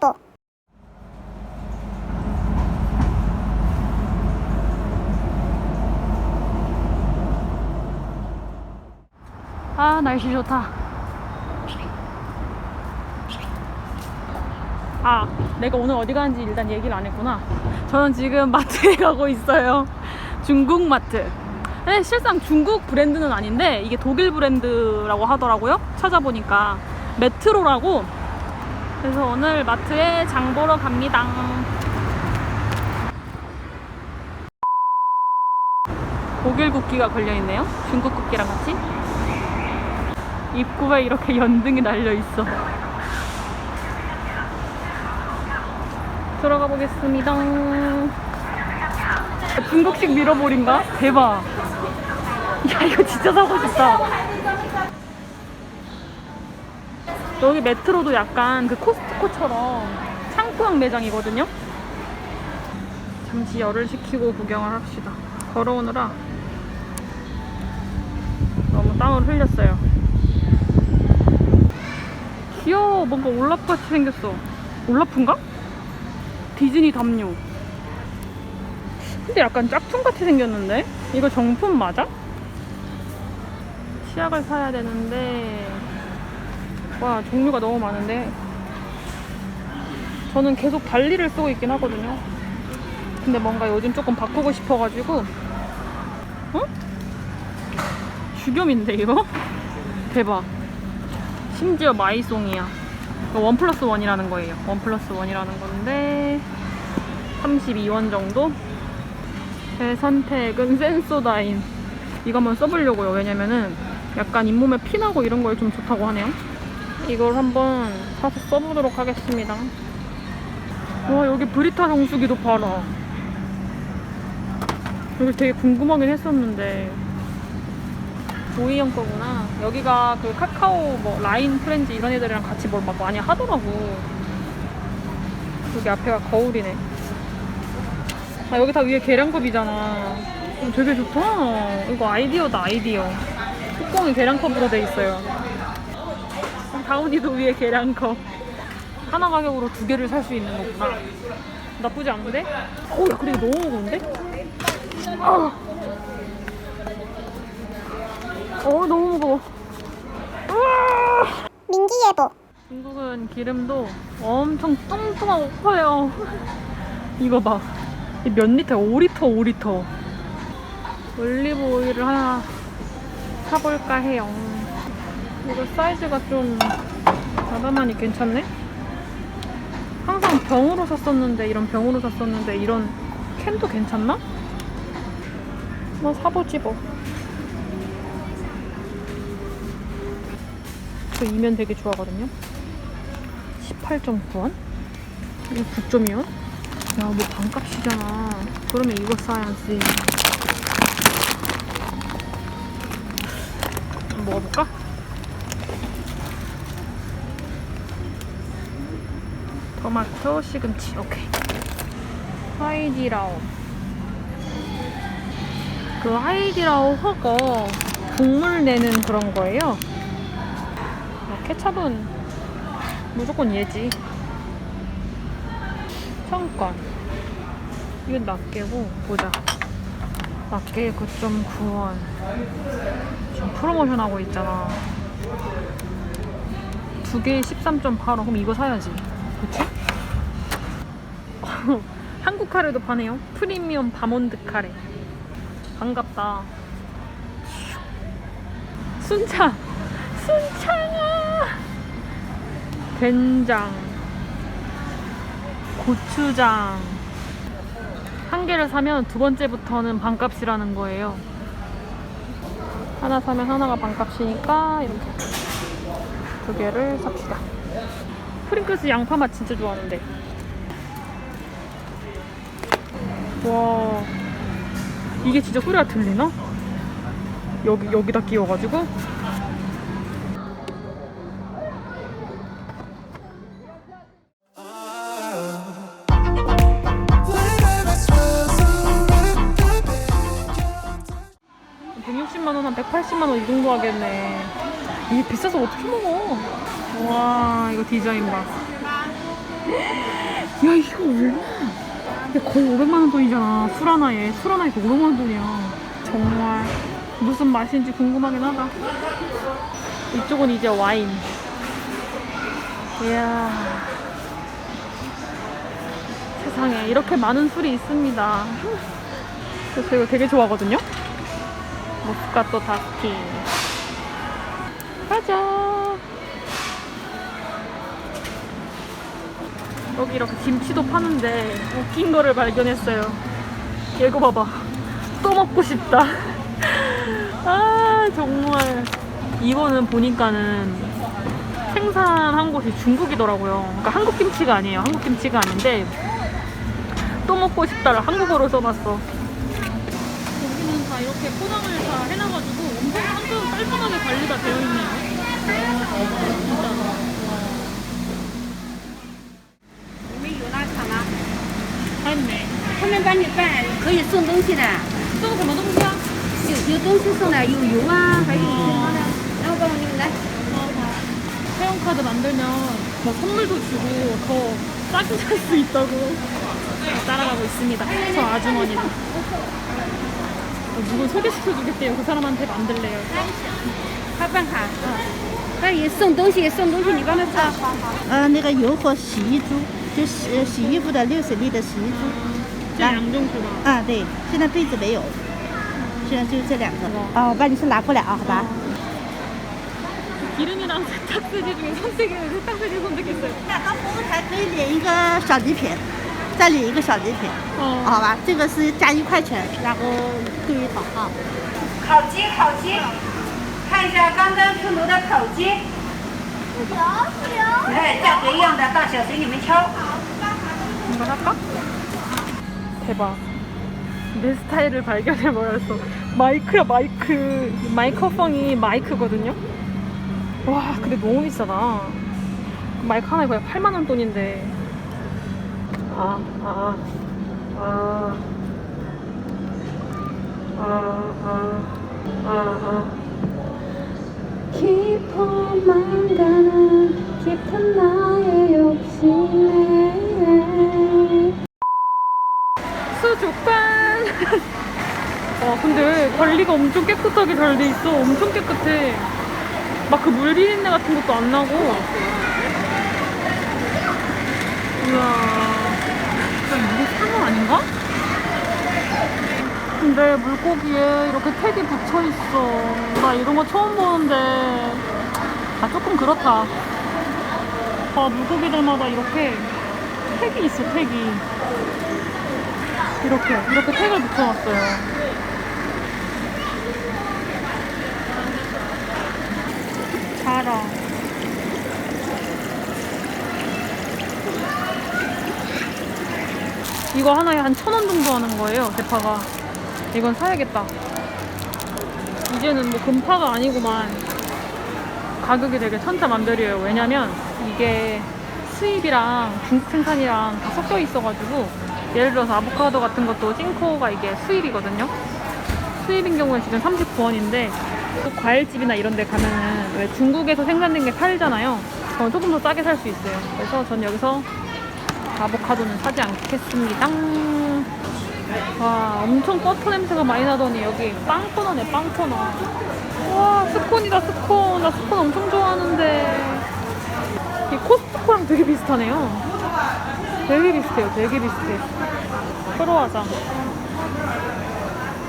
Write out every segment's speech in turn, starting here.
예보 아 날씨 좋다. 아 내가 오늘 어디 가는지 일단 얘기를 안 했구나. 저는 지금 마트에 가고 있어요. 중국 마트. 근데 실상 중국 브랜드는 아닌데 이게 독일 브랜드라고 하더라고요. 찾아보니까. 메트로라고 그래서 오늘 마트에 장 보러 갑니다 독일 국기가 걸려있네요 중국 국기랑 같이 입구에 이렇게 연등이 달려 있어. 들어가 보겠습니다. 중국식 미러볼인가? 대박. 야, 이거 진짜 사고 싶다. 여기 메트로도 약간 그 코스트코처럼 창고형 매장이거든요. 잠시 열을 식히고 구경을 합시다. 걸어오느라 너무 땀을 흘렸어요. 귀여워. 뭔가 올라프 같이 생겼어. 올라프인가? 디즈니 담요. 근데 약간 짝퉁 같이 생겼는데? 이거 정품 맞아? 치약을 사야 되는데 와 종류가 너무 많은데 저는 계속 발리를 쓰고 있긴 하거든요. 근데 뭔가 요즘 조금 바꾸고 싶어가지고 어? 주겸인데 이거? 대박. 심지어 마이송이야. 원 플러스 원이라는 거예요. 원 플러스 원이라는 건데 32원 정도? 제 선택은 센소다인. 이거 한번 써보려고요. 왜냐면은 약간 잇몸에 피나고 이런 거에 좀 좋다고 하네요. 이걸 한번 사서 써보도록 하겠습니다. 와 여기 브리타 정수기도 봐라. 여기 되게 궁금하긴 했었는데 조이형 거구나. 여기가 그 카카오 뭐 라인 프렌즈 이런 애들이랑 같이 뭘 막 많이 하더라고. 여기 앞에가 거울이네. 아 여기 다 위에 계량컵이잖아. 어, 되게 좋다. 이거 아이디어다 아이디어. 뚜껑이 계량컵으로 돼 있어요. 다운이도 위에 계량컵. 하나 가격으로 두 개를 살 수 있는 거구나. 나쁘지 않은데? 어, 야, 그래, 너무 무거운데? 아! 어 너무 무거워. 민기 예보 중국은 기름도 엄청 뚱뚱하고 커요. 이거 봐. 이몇 리터? 5리터, 5리터. 올리브 오일을 하나 사볼까 해요. 이거 사이즈가 좀 아담하니 괜찮네? 항상 병으로 샀었는데, 이런 병으로 샀었는데, 이런 캔도 괜찮나? 뭐 사보지 뭐. 저 이면 되게 좋아하거든요. 18.9원? 이거 9.2원? 야, 뭐 반값이잖아. 그러면 이거 사야지. 먹어볼까? 토마토, 시금치. 오케이. 하이디라오. 그 하이디라오 허거 국물 내는 그런 거예요. 어, 케찹은 무조건 얘지. 청권. 이건 낱개고, 보자. 낱개에 9.9원. 지금 프로모션 하고 있잖아. 두 개에 13.8원. 그럼 이거 사야지. 그치? 한국 카레도 파네요. 프리미엄 바몬드 카레. 반갑다. 순차! 순창아! 된장, 고추장. 한 개를 사면 두 번째부터는 반값이라는 거예요. 하나 사면 하나가 반값이니까 이렇게 두 개를 삽시다. 프링클스 양파 맛 진짜 좋아하는데. 와, 이게 진짜 소리가 들리나? 여기 여기다 끼워가지고 한 160만 원, 한 180만 원 이 정도 하겠네. 이게 비싸서 어떻게 먹어? 와, 이거 디자인 봐. 야 이거 얼마? 이게 거의 500만 원 돈이잖아. 술 하나에 술 하나에 500만 원 돈이야. 정말 무슨 맛인지 궁금하긴 하다. 이쪽은 이제 와인. 이야. 세상에 이렇게 많은 술이 있습니다. 그래서 이거 되게 좋아하거든요. 모스카토 다스티. 가자. 여기 이렇게 김치도 파는데 웃긴 거를 발견했어요. 이거 봐봐. 또 먹고 싶다. 아 정말 이거는 보니까는 생산한 곳이 중국이더라고요. 그러니까 한국 김치가 아니에요. 한국 김치가 아닌데 또 먹고 싶다를 한국어로 써놨어. 여기는 다 이렇게 포장을 다 해놔가지고 엄청 깔끔, 깔끔하게 관리가 되어 있네요. 진짜 했네. 他们帮你办可以送东西的，这个什么东西啊？有有东西送的，有油啊，还有其他的。然后帮我你们来， 회원카드 만들면 뭐 선물도 주고 더 싸게 살 수 있다고 따라가고 있습니다. 저 아주머니는. 어, 누군 소개시켜주겠대요. 그 사람한테 만들래요. 他办卡。 那也送东西，送东西你帮他找。呃，那个油和洗衣珠，就洗呃洗衣服的六十粒的洗衣珠。 제 양정수가. 啊，对，现在被子没有，现在就这两个。哦，我把你是拿过来啊，好吧？ 기름이랑 세탁세제 중에 선택을 세탁세제 선택했어요. 到服务台可以领一个小礼品，再领一个小礼品， 어. 好吧？这个是加一块钱，然后对于讨号。烤鸡，烤鸡， 看一下刚刚出炉的烤鸡。有有。哎，价格一样的，大小随你们挑。 이거 할까? 대박. 내 스타일을 발견해버렸어. 마이크야, 마이크. 마이크성이 마이크거든요? 와, 근데 너무 비싸다. 마이크 하나에 거의 8만원 돈인데. 아, 아, 아. 아, 아, 아, 아. 깊어만 가는 깊은 나의 욕심에. 수족관 와 근데 관리가 엄청 깨끗하게 잘 돼 있어. 엄청 깨끗해. 막 그 물 비린내 같은 것도 안 나고. 이야 이게 상어 아닌가? 근데 물고기에 이렇게 택이 붙여 있어. 나 이런 거 처음 보는데 아 조금 그렇다. 아 물고기들마다 이렇게 택이 있어 택이. 이렇게 이렇게 택을 붙여놨어요. 자라. 이거 하나에 한 천 원 정도 하는 거예요, 대파가. 이건 사야겠다. 이제는 뭐 금파가 아니구만. 가격이 되게 천차만별이에요. 왜냐면 이게 수입이랑 중국 생산이랑 다 섞여 있어가지고 예를 들어서 아보카도 같은 것도 싱코가 이게 수입이거든요. 수입인 경우에 지금 39원인데 또 과일집이나 이런 데 가면은 왜 중국에서 생산된 게 팔잖아요. 그럼 조금 더 싸게 살 수 있어요. 그래서 전 여기서 아보카도는 사지 않겠습니다. 와, 엄청 버터 냄새가 많이 나더니 여기 빵 코너네, 빵 코너. 와, 스콘이다, 스콘. 나 스콘 엄청 좋아하는데. 이 코스트코랑 되게 비슷하네요. 되게 비슷해요, 되게 비슷해. 크로아상.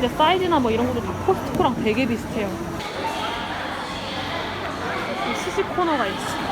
근데 사이즈나 뭐 이런 것도 다 코스트코랑 되게 비슷해요. 이 시식 코너가 있어.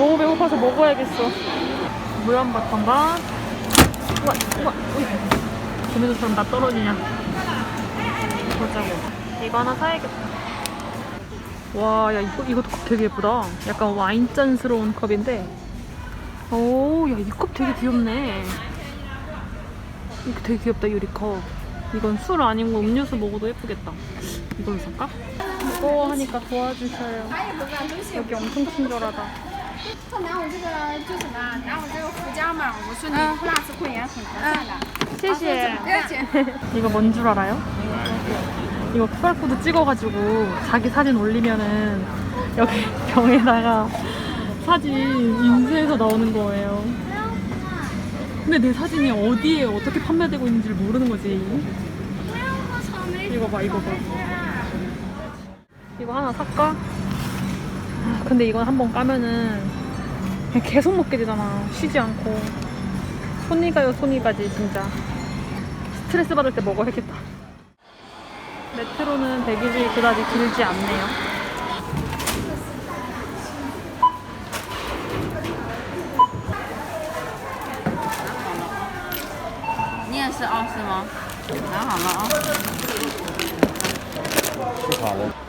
너무 배고파서 먹어야겠어. 무염버터인가? 우와, 우와, 우와. 금에서처럼 나 떨어지냐. 보자고. 이거 하나 사야겠다. 와, 야, 이거, 이것도 컵 되게 예쁘다. 약간 와인잔스러운 컵인데. 오, 야, 이 컵 되게 귀엽네. 이거 되게 귀엽다, 유리컵. 이건 술 아니고 음료수 먹어도 예쁘겠다. 이걸로 살까? 무거워하니까 도와주셔요. 여기 엄청 친절하다. 他拿我这个就什么，拿我这个福家嘛，我说你辣子会员很划算的。 谢谢. 不要紧。 이거 뭔 줄 알아요? 이거 QR코드 찍어가지고 자기 사진 올리면은 여기 병에다가 사진 인쇄해서 나오는 거예요. 근데 내 사진이 어디에 어떻게 판매되고 있는지를 모르는 거지. 이거 봐, 이거 봐. 이거 하나 살까? 아, 근데 이건 한번 까면은 그냥 계속 먹게 되잖아. 쉬지 않고. 손이 가요, 손이 가지, 진짜. 스트레스 받을 때 먹어야겠다. 메트로는 대기실이 그다지 길지 않네요. 你也是哦，是吗？拿好了哦。吃好了。